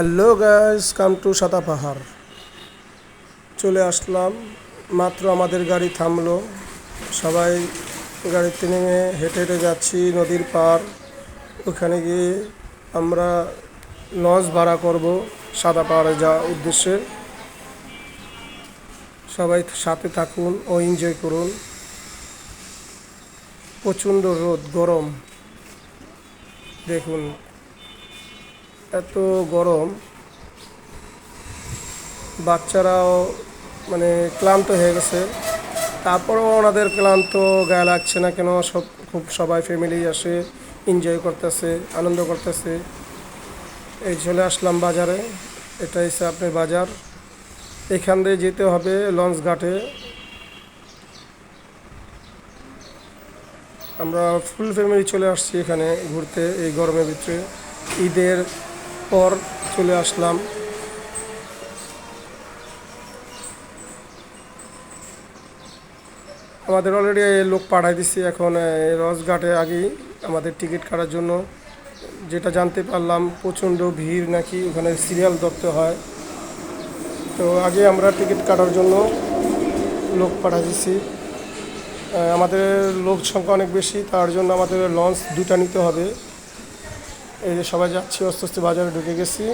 Hello guys come to সাদা পাহাড় চলে আসলাম, মাত্র আমাদের গাড়ি থামলো। সবাই গাড়িতে নেমে হেঁটে হেঁটে যাচ্ছি নদীর পার ওখানে গিয়ে আমরা লঞ্চ ভাড়া করব সাদা পাহাড়ে যাওয়ার উদ্দেশ্যে। সবাই সাথে থাকুন ও এনজয় করুন। প্রচণ্ড রোদ, গরম। দেখুন এত গরম, বাচ্চারাও মানে ক্লান্ত হয়ে গেছে। তারপরেও ওনাদের ক্লান্ত গায়ে লাগছে না কেন? সব, খুব সবাই ফ্যামিলি আসে এনজয় করতেছে, আনন্দ করতেছে। এই চলে আসলাম বাজারে। এটা হচ্ছে আপনার বাজার। এখান দিয়ে যেতে হবে লঞ্চ ঘাটে। আমরা ফুল ফ্যামিলি চলে আসছি এখানে ঘুরতে এই গরমের ভিতরে। ঈদের পর চলে আসলাম। আমাদের অলরেডি লোক পাঠাই দিচ্ছি এখন রসঘাটে আগেই আমাদের টিকিট কাটার জন্য। যেটা জানতে পারলাম, প্রচণ্ড ভিড় নাকি ওখানে সিরিয়াল ধরতে হয়। তো আগে আমরা টিকিট কাটার জন্য লোক পাঠা দিচ্ছি আমাদের লোক সংখ্যা অনেক বেশি, তার জন্য আমাদের লঞ্চ দুটা নিতে হবে। এই যে সবাই যাচ্ছি আস্তে আস্তে বাজারে ঢুকে গেছি।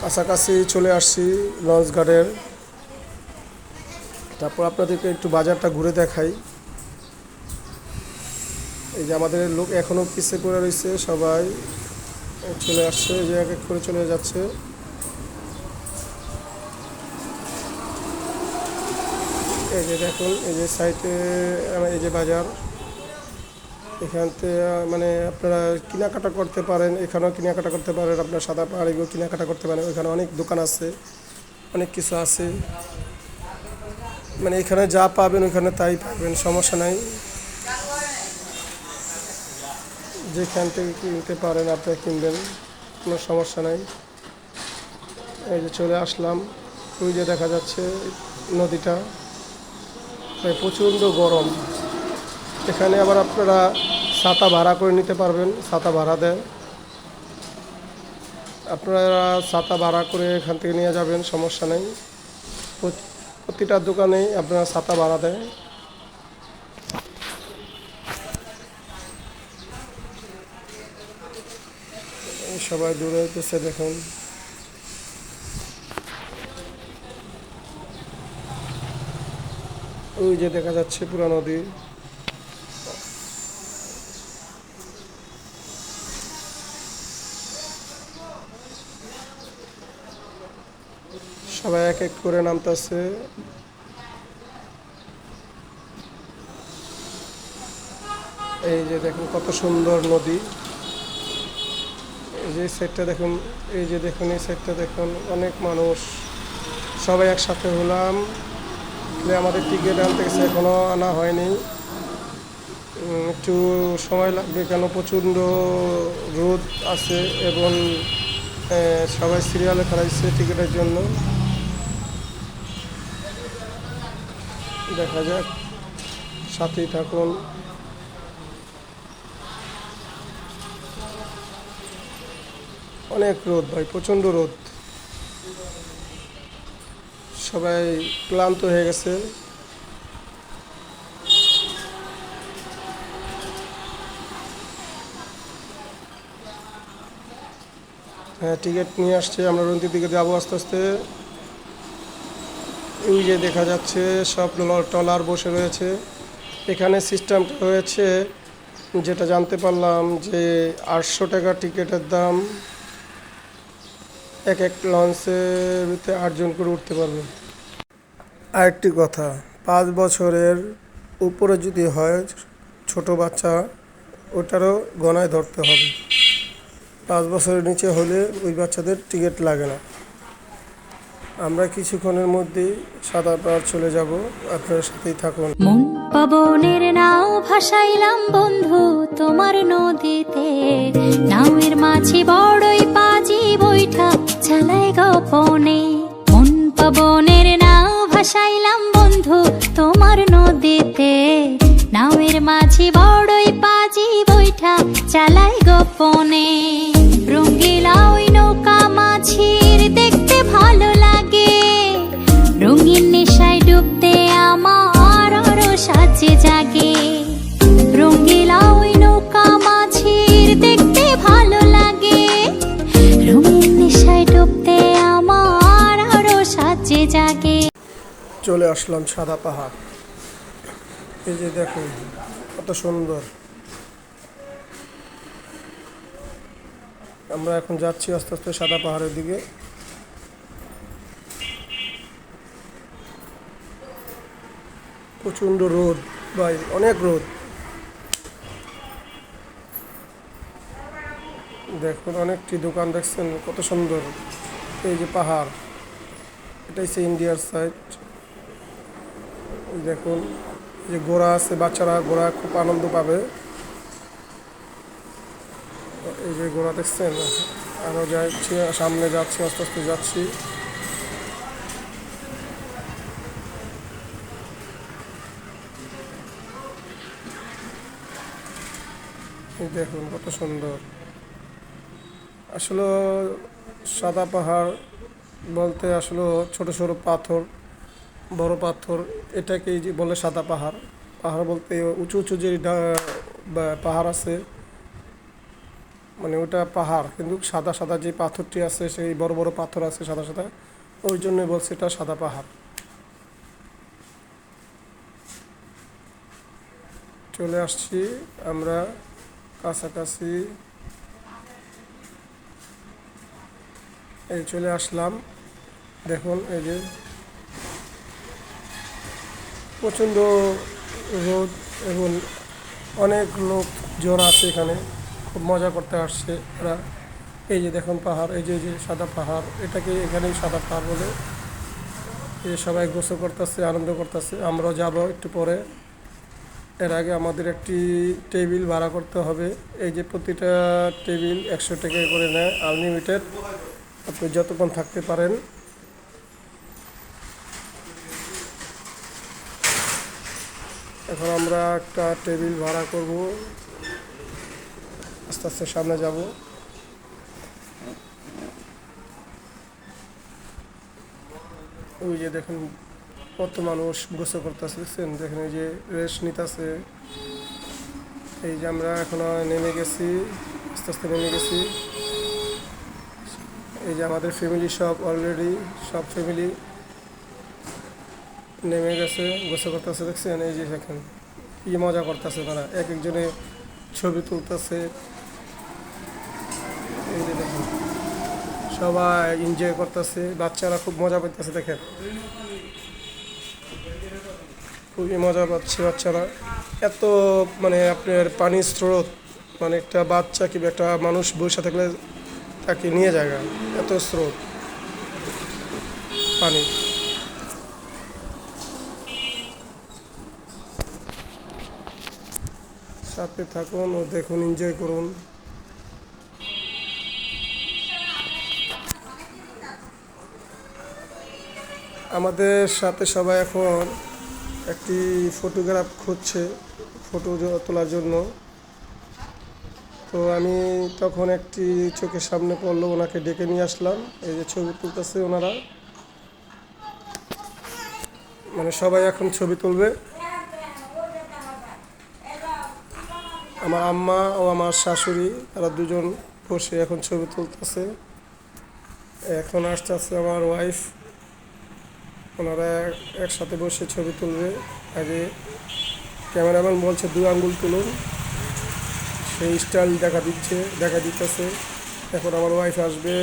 কাছাকাছি চলে আসছি লঞ্চ ঘাটের। তারপর আপনাদেরকে একটু বাজারটা ঘুরে দেখাই। এই যে আমাদের লোক এখনও পিছিয়ে পড়ে রয়েছে সবাই। চলে আসছে, এই যে এক এক করে চলে যাচ্ছে। এই যে দেখুন, এই যে সাইটে, এই যে বাজার। এখান থেকে মানে আপনারা কেনাকাটা করতে পারেন, এখানেও কেনাকাটা করতে পারেন, আপনার সাদা পাহাড়ে কেনাকাটা করতে পারেন ওখানে অনেক দোকান আছে, অনেক কিছু আছে। মানে এখানে যা পাবেন ওখানে তাই পাবেন, সমস্যা নাই। যেখান থেকে কিনতে পারেন আপনারা কিনবেন, কোনো সমস্যা নাই। এই যে চলে আসলাম, ওই যে দেখা যাচ্ছে নদীটা। প্রচণ্ড গরম। এখানে আবার আপনারা ছাতা ভাড়া করে নিতে পারবেন, ছাতা ভাড়া দেয় আপনারা ছাতা ভাড়া করে এখান থেকে নিয়ে যাবেন, সমস্যা নেই। প্রতিটা দোকানেই আপনারা ছাতা ভাড়া দেয় সবাই দূরে হইতেছে, দেখুন। ওই যে দেখা যাচ্ছে পুরা নদী। সবাই এক এক করে নামতেছে। এই যে দেখুন কত সুন্দর নদী। এই যে সাইডটা দেখুন, এই যে দেখুন, এই সাইডটা দেখুন, অনেক মানুষ। সবাই একসাথে হলাম। আমাদের টিকিট আনতে গেছে এখনও আনা হয়নি। একটু সময় লাগবে কেন? প্রচণ্ড রোদ আছে এবং সবাই সিরিয়ালে খারাইছে টিকিটের জন্য। দেখা যাক। সাথেই থাকুন। অনেক রোদ ভাই, প্রচণ্ড রোদ। সবাই ক্লান্ত হয়ে গেছে। হ্যাঁ টিকিট নিয়ে আসছে। আমরা রন্তির দিকে যাব আস্তে আস্তে। ওই যে দেখা যাচ্ছে, সব ট্রলার বসে রয়েছে। এখানে সিস্টেমটা হয়েছে, যেটা জানতে পারলাম যে আটশো টাকা টিকিটের দাম এক এক লঞ্চের ভিতরে আটজন করে উঠতে পারবে। আরেকটি কথা, পাঁচ বছরের উপরে যদি হয় ছোট বাচ্চা, ওটারও গণায় ধরতে হবে। পাঁচ বছরের নিচে হলে ওই বাচ্চাদের টিকিট লাগে না। আমরা কিছুক্ষণের মধ্যেই সাদা পার চলে যাব। আপনার সাথেই থাকুন। মন পাবনের নাও ভাসাইলাম বন্ধু তোমার নদীতে। নাওয়ের মাঝি বড়ই পাজি বৈঠা চালায় গোপনে যে জাগে। রঙ্গিলা ওই নৌকা মাঝির দেখতে ভালো লাগে। রঙিন নেশায় ডুবতে আমার আরও সাজে জাগে। চলে আসলাম সাদা পাহাড়। এই যে দেখুন, কত সুন্দর। আমরা এখন যাচ্ছি আস্তে আস্তে সাদা পাহাড়ের দিকে। প্রচণ্ড রোদ, ভাই, অনেক রোদ। দেখুন, অনেকটি দোকান দেখছেন, কত সুন্দর। এই যে পাহাড় এটা হচ্ছে ইন্ডিয়ার সাইড দেখুন যে ঘোড়া আছে, বাচ্চারা ঘোড়া খুব আনন্দ পাবে। এই যে ঘোড়া দেখছেন আরও যাচ্ছি, সামনে যাচ্ছি, আস্তে আস্তে যাচ্ছি। দেখুন কত সুন্দর। আসলে সাদা পাহাড় বলতে আসলে ছোট ছোট পাথর, বড় পাথর, এটাকেই যে বলে সাদা পাহাড়। পাহাড় বলতে উঁচু উঁচু যে পাহাড় আছে মানে ওটা পাহাড়, কিন্তু সাদা সাদা যে পাথরটি আছে, সেই বড় বড় পাথর আছে সাদা সাদা, ওই জন্যই বলছে এটা সাদা পাহাড়। চলে আসছি আমরা কাছাকাছি এই চলে আসলাম। দেখুন এই যে প্রচণ্ড রোদ এবং অনেক লোক লোকজন আছে এখানে। খুব মজা করতে আসছে এরা। এই যে দেখুন পাহাড়, এই যে যে সাদা পাহাড়, এটাকে এখানেই সাদা পাহাড় বলে। এই সবাই গোসল করতেছে, আনন্দ করতেছে। আমরাও যাব একটু পরে। এর আগে আমাদের একটি টেবিল ভাড়া করতে হবে। এই যে প্রতিটা টেবিল একশো টাকা করে নেয় আনলিমিটেড আপনি যতক্ষণ থাকতে পারেন। এখন আমরা একটা টেবিল ভাড়া করব। আস্তে আস্তে সামনে যাব। ওই যে দেখেন কত মানুষ গোসল করতেছে, দেখছেন? দেখেন এই যে রেস্ট নিতেছে। এই যে আমরা এখনও নেমে গেছি, আস্তে আস্তে নেমে গেছি। এই যে আমাদের ফ্যামিলি সব অলরেডি সব ফ্যামিলি নেমে গেছে, গোসল করতেছে, দেখছেন? এই যে দেখেন, কি মজা করতেছে তারা। এক একজনে ছবি তুলতেছে। এই যে দেখেন, সবাই এনজয় করতেছে, বাচ্চারা খুব মজা পাইতেছে, দেখেন। খুবই মজা পাচ্ছে বাচ্চারা। এত মানে আপনার পানির স্রোত মানে একটা বাচ্চা কিংবা একটা মানুষ বসে থাকলে তাকে নিয়ে যায় এত স্রোত। পানি। সাথে থাকুন ও দেখুন এনজয় করুন। আমাদের সাথে সবাই এখন একটি ফটোগ্রাফ খুঁজছে ফটো তোলার জন্য। তো আমি তখন একটি চোখের সামনে পড়ল, ওনাকে ডেকে নিয়ে আসলাম। এই যে ছবি তুলতেছে ওনারা। মানে সবাই এখন ছবি তুলবে। আমার আম্মা ও আমার শাশুড়ি, তারা দুজন বসে এখন ছবি তুলতেছে। এখন আসতে আসতে আমার ওয়াইফ ওনারা একসাথে বসে ছবি তুলবে। আগে ক্যামেরাম্যান বলছে, দু আঙ্গুল তুলুন। সেই স্টাইল দেখা দিচ্ছে, দেখা দিতেছে। এখন আমার ওয়াইফ আসবে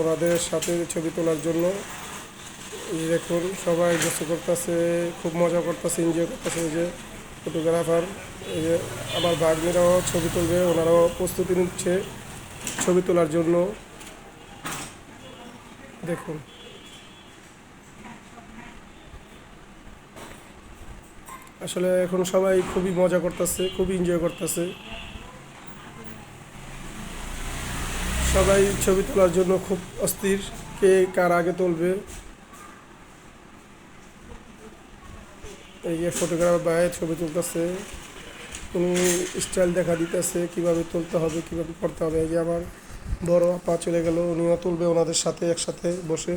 ওনাদের সাথে ছবি তোলার জন্য। দেখুন, সবাই বসে করতেছে, খুব মজা করতেছে এনজয় করতেছে যে ফটোগ্রাফার এই যে আমার ভাগ্নিরাও ছবি তুলবে, ওনারাও প্রস্তুতি নিচ্ছে ছবি তোলার জন্য। দেখুন। আসলে এখন সবাই খুবই মজা করতেছে, খুবই এনজয় করতেছে। সবাই ছবি তোলার জন্য খুব অস্থির, কে কার আগে তুলবে। এই যে ফটোগ্রাফার বাইরে ছবি তুলতেছে, উনি স্টাইল দেখা দিতেছে, কীভাবে তুলতে হবে, কীভাবে করতে হবে। এই যে আমার বড় আপা চলে গেল, উনিও তুলবে ওনাদের সাথে একসাথে বসে।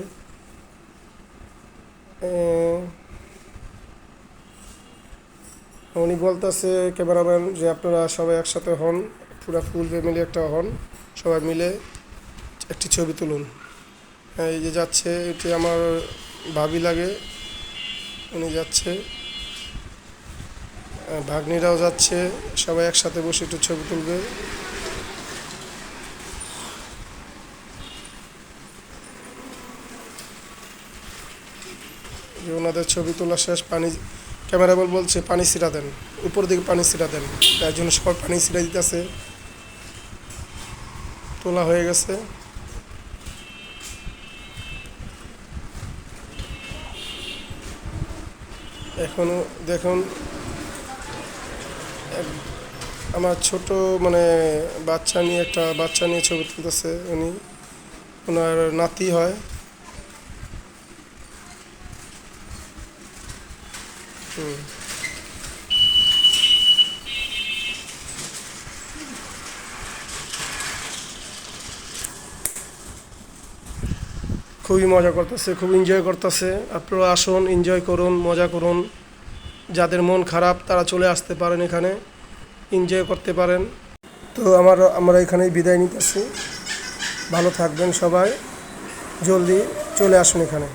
উনি বলতেছে ক্যামেরাম্যান যে আপনারা সবাই একসাথে হন, পুরা ফুল ফ্যামিলি একটা হন, সবাই মিলে একটি ছবি তুলুন। এই যে যাচ্ছে, এটি আমার ভাবি লাগে, উনি যাচ্ছে। ভাগ্নিরাও যাচ্ছে, সবাই একসাথে বসে একটু ছবি তুলবে। ওনাদের ছবি তোলা শেষ, পানি ক্যামেরাম্যান বলছে, পানি ছিটা দেন। উপর দিকে পানি ছিটা দেন। তার জন্য সবাই পানি ছিটা দিতেছে। তোলা হয়ে গেছে। এখনও দেখুন আমার ছোট মানে বাচ্চা নিয়ে একটা বাচ্চা নিয়ে ছবি তুলতেছে উনি। ওনার নাতি হয়। খুবই মজা করতেছে, খুব এনজয় করতেছে। আপনারা আসুন এনজয় করুন, মজা করুন। যাদের মন খারাপ, তারা চলে আসতে পারেন এখানে এনজয় করতে পারেন। তো আমার, আমরা এখানেই বিদায় নিতেছি। ভালো থাকবেন সবাই। জলদি চলে আসুন এখানে।